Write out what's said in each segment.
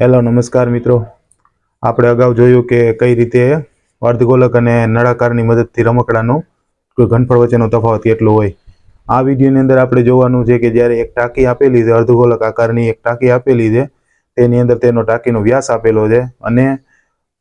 Hello, નમસ્કાર મિત્રો. આપણે અગાઉ જોયું કે કઈ રીતે અર્ધગોલક અને નળાકારની મદદથી રમકડાનો કોઈ ઘનફળ વચ્ચેનો તફાવત કેટલો હોય. આ વિડીયોની અંદર આપણે જોવાનું છે કે જ્યારે એક ટાંકી આપેલી છે, અર્ધગોલક આકારની એક ટાંકી આપેલી છે, તેની અંદર તેનો ટાંકીનો વ્યાસ આપેલો છે અને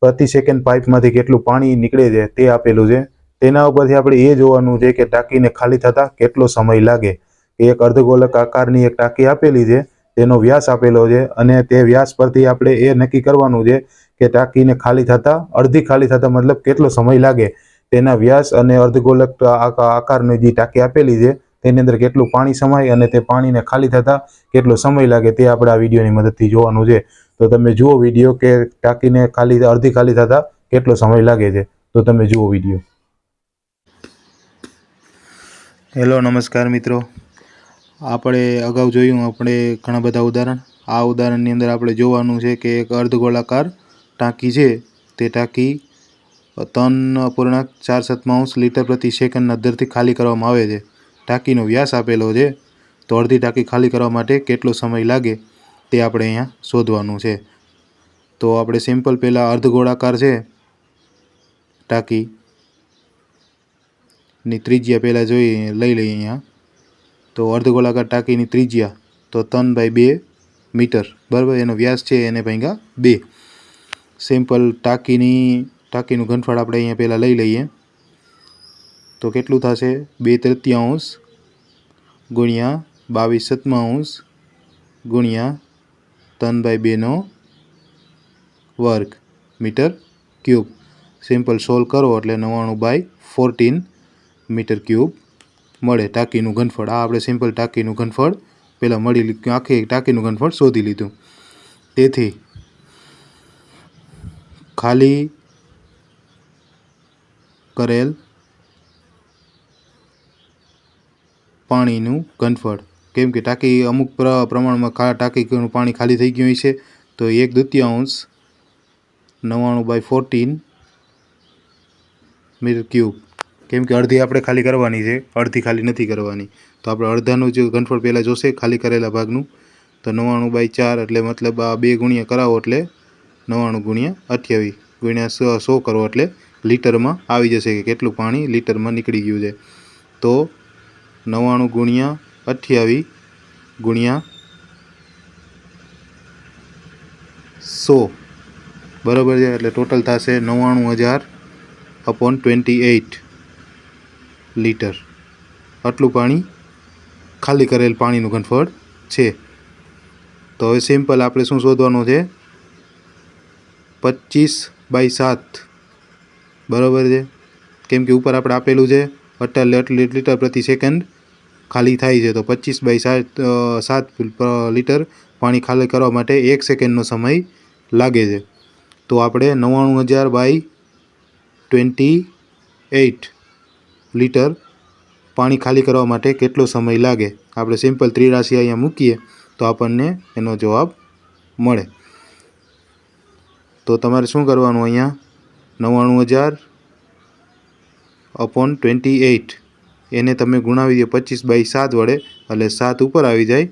પ્રતિ સેકન્ડ પાઇપમાંથી કેટલું પાણી નીકળે છે તે આપેલું છે. તેના ઉપરથી આપણે એ જોવાનું છે કે ટાંકીને ખાલી થતાં કેટલો સમય લાગે. એક અર્ધગોલક આકારની એક ટાંકી આપેલી છે તેનો વ્યાસ આપેલો છે અને તે વ્યાસ પરથી આપણે એ નક્કી કરવાનું છે કે ટાંકીને ખાલી થતાં, અડધી ખાલી થતાં મતલબ કેટલો સમય લાગે? તેના વ્યાસ અને અર્ધગોલક આકા- આકારની જે ટાંકી આપેલી છે, તેની અંદર કેટલું પાણી સમાય અને તે પાણીને ખાલી થતાં કેટલો સમય લાગે તે આપણે આ વિડીયોની મદદથી જોવાનું છે. તો તમે જુઓ વીડિયો કે ટાંકીને ખાલી, અડધી ખાલી થતાં કેટલો સમય લાગે છે. તો તમે જુઓ વીડિયો. હેલો, નમસ્કાર મિત્રો. આપણે અગાઉ જોયું, આપણે ઘણા બધા ઉદાહરણ. આ ઉદાહરણની અંદર આપણે જોવાનું છે કે એક અર્ધગોળાકાર ટાંકી છે. તે ટાંકી ત્રણ અપૂર્ણાંક ચાર સત્તાવન લીટર પ્રતિ સેકન્ડના દરથી ખાલી કરવામાં આવે છે. ટાંકીનો વ્યાસ આપેલો છે. તો અડધી ટાંકી ખાલી કરવા માટે કેટલો સમય લાગે તે આપણે અહીંયા શોધવાનું છે. તો આપણે સિમ્પલ પહેલાં અર્ધગોળાકાર છે ટાંકી ની ત્રિજ્યા પહેલાં જોઈ લઈ લઈએ અહીંયા. તો અર્ધગોળાકાર ટાંકીની ત્રિજ્યા તો ત્રણ બાય બે મીટર. બરાબર? એનો વ્યાસ છે એને ભાગ્યા બે. સિમ્પલ ટાંકીની, ટાંકીનું ઘનફળ આપણે અહીંયા પહેલાં લઈ લઈએ. તો કેટલું થશે? બે તૃતીયાંશ ગુણ્યા બાવીસ સત્માંશ ગુણ્યા ત્રણ બાય બેનો વર્ગ મીટર ક્યુબ. સિમ્પલ સોલ્વ કરો એટલે નવ્વાણું બાય ફોર્ટીન મીટર ક્યુબ. મળે, ટાંકીનું ઘનફળ. આ આપણે સિમ્પલ ટાંકીનું ઘનફળ પહેલાં મળી લીધું આખી ટાંકીનું ઘનફળ શોધી લીધું. તેથી, ખાલી કરેલ પાણીનું ઘનફળ. કેમ કે ટાંકી અમુક પ્ર- પ્રમાણમાં ટાંકીનું પાણી ખાલી થઈ ગયું છે, તો એક દ્વિતીયાંશ નવ્વાણું બાય ફોર્ટીન મીટર ક્યુબ કેમ કે અડધી આપણે ખાલી કરવાની છે, અડધી ખાલી નથી કરવાની. તો આપણે અડધાનું જે ઘનફળ પહેલાં જોશે, ખાલી કરેલા ભાગનું, તો નવ્વાણું બાય ચાર એટલે મતલબ આ બે ગુણ્યા કરાવો એટલે નવ્વાણું ગુણ્યા અઠ્યાવીસ ગુણ્યા સો સો કરો એટલે લીટરમાં આવી જશે કે કેટલું પાણી લીટરમાં નીકળી ગયું છે. તો નવ્વાણું ગુણ્યા અઠ્યાવીસ ગુણ્યા સો બરાબર છે, એટલે ટોટલ થશે નવ્વાણું હજાર અપોન ટ્વેન્ટી એઇટ લીટર. આટલું પાણી ખાલી કરેલ પાણીનું ઘનફળ છે. તો હવે સિમ્પલ આપણે શું શોધવાનું છે? પચીસ બાય સાત. બરાબર છે? કેમ કે ઉપર આપણે આપેલું છે અઠ્ઠાવીસ લીટર પ્રતિ સેકન્ડ ખાલી થાય છે. તો પચીસ બાય સાત સાત લીટર પાણી ખાલી કરવા માટે એક સેકન્ડનો સમય લાગે છે. તો આપણે નવ્વાણું હજાર બાય ટ્વેન્ટી એઇટ. લીટર પાણી ખાલી કરવા માટે કેટલો સમય લાગે? આપણે સિમ્પલ ત્રિરાશી અહીંયા મૂકીએ તો આપણને એનો જવાબ મળે. તો તમારે શું કરવાનું અહીંયા? નવ્વાણું હજાર અપોન ટ્વેન્ટી એઇટ એને તમે ગુણાવી દો પચીસ બાય સાત વડે, એટલે સાત ઉપર આવી જાય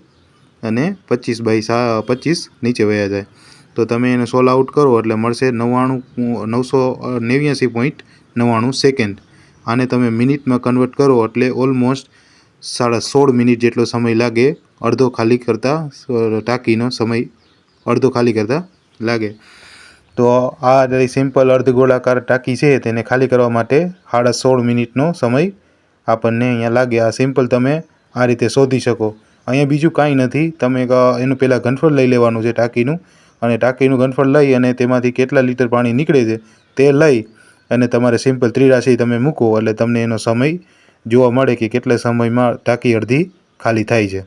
અને પચીસ બાય સા, પચીસ નીચે વયા જાય. તો તમે એને સોલ આઉટ કરો એટલે મળશે નવ્વાણું, નવસો નેવ્યાસી પોઈન્ટ નવ્વાણું સેકન્ડ. આને તમે મિનિટમાં કન્વર્ટ કરો એટલે ઓલમોસ્ટ સાડા સોળ મિનિટ જેટલો સમય લાગે, અડધો ખાલી કરતાં ટાંકીનો સમય અડધો ખાલી કરતાં લાગે. તો આ રહી સિમ્પલ અર્ધગોળાકાર ટાંકી છે તેને ખાલી કરવા માટે સાડા સોળ મિનિટનો સમય આપણને અહીંયા લાગે. આ સિમ્પલ તમે આ રીતે શોધી શકો. અહીંયા બીજું કાંઈ નથી. તમે એનું પહેલાં ઘનફળ લઈ લેવાનું છે ટાંકીનું. અને ટાંકીનું ઘનફળ લઈ અને તેમાંથી કેટલા લીટર પાણી નીકળે છે તે લઈ અને તમારે સિમ્પલ ત્રિરાશી તમે મૂકો એટલે તમને એનો સમય જોવા મળે કે કેટલા સમયમાં ટાંકી અડધી ખાલી થાય છે.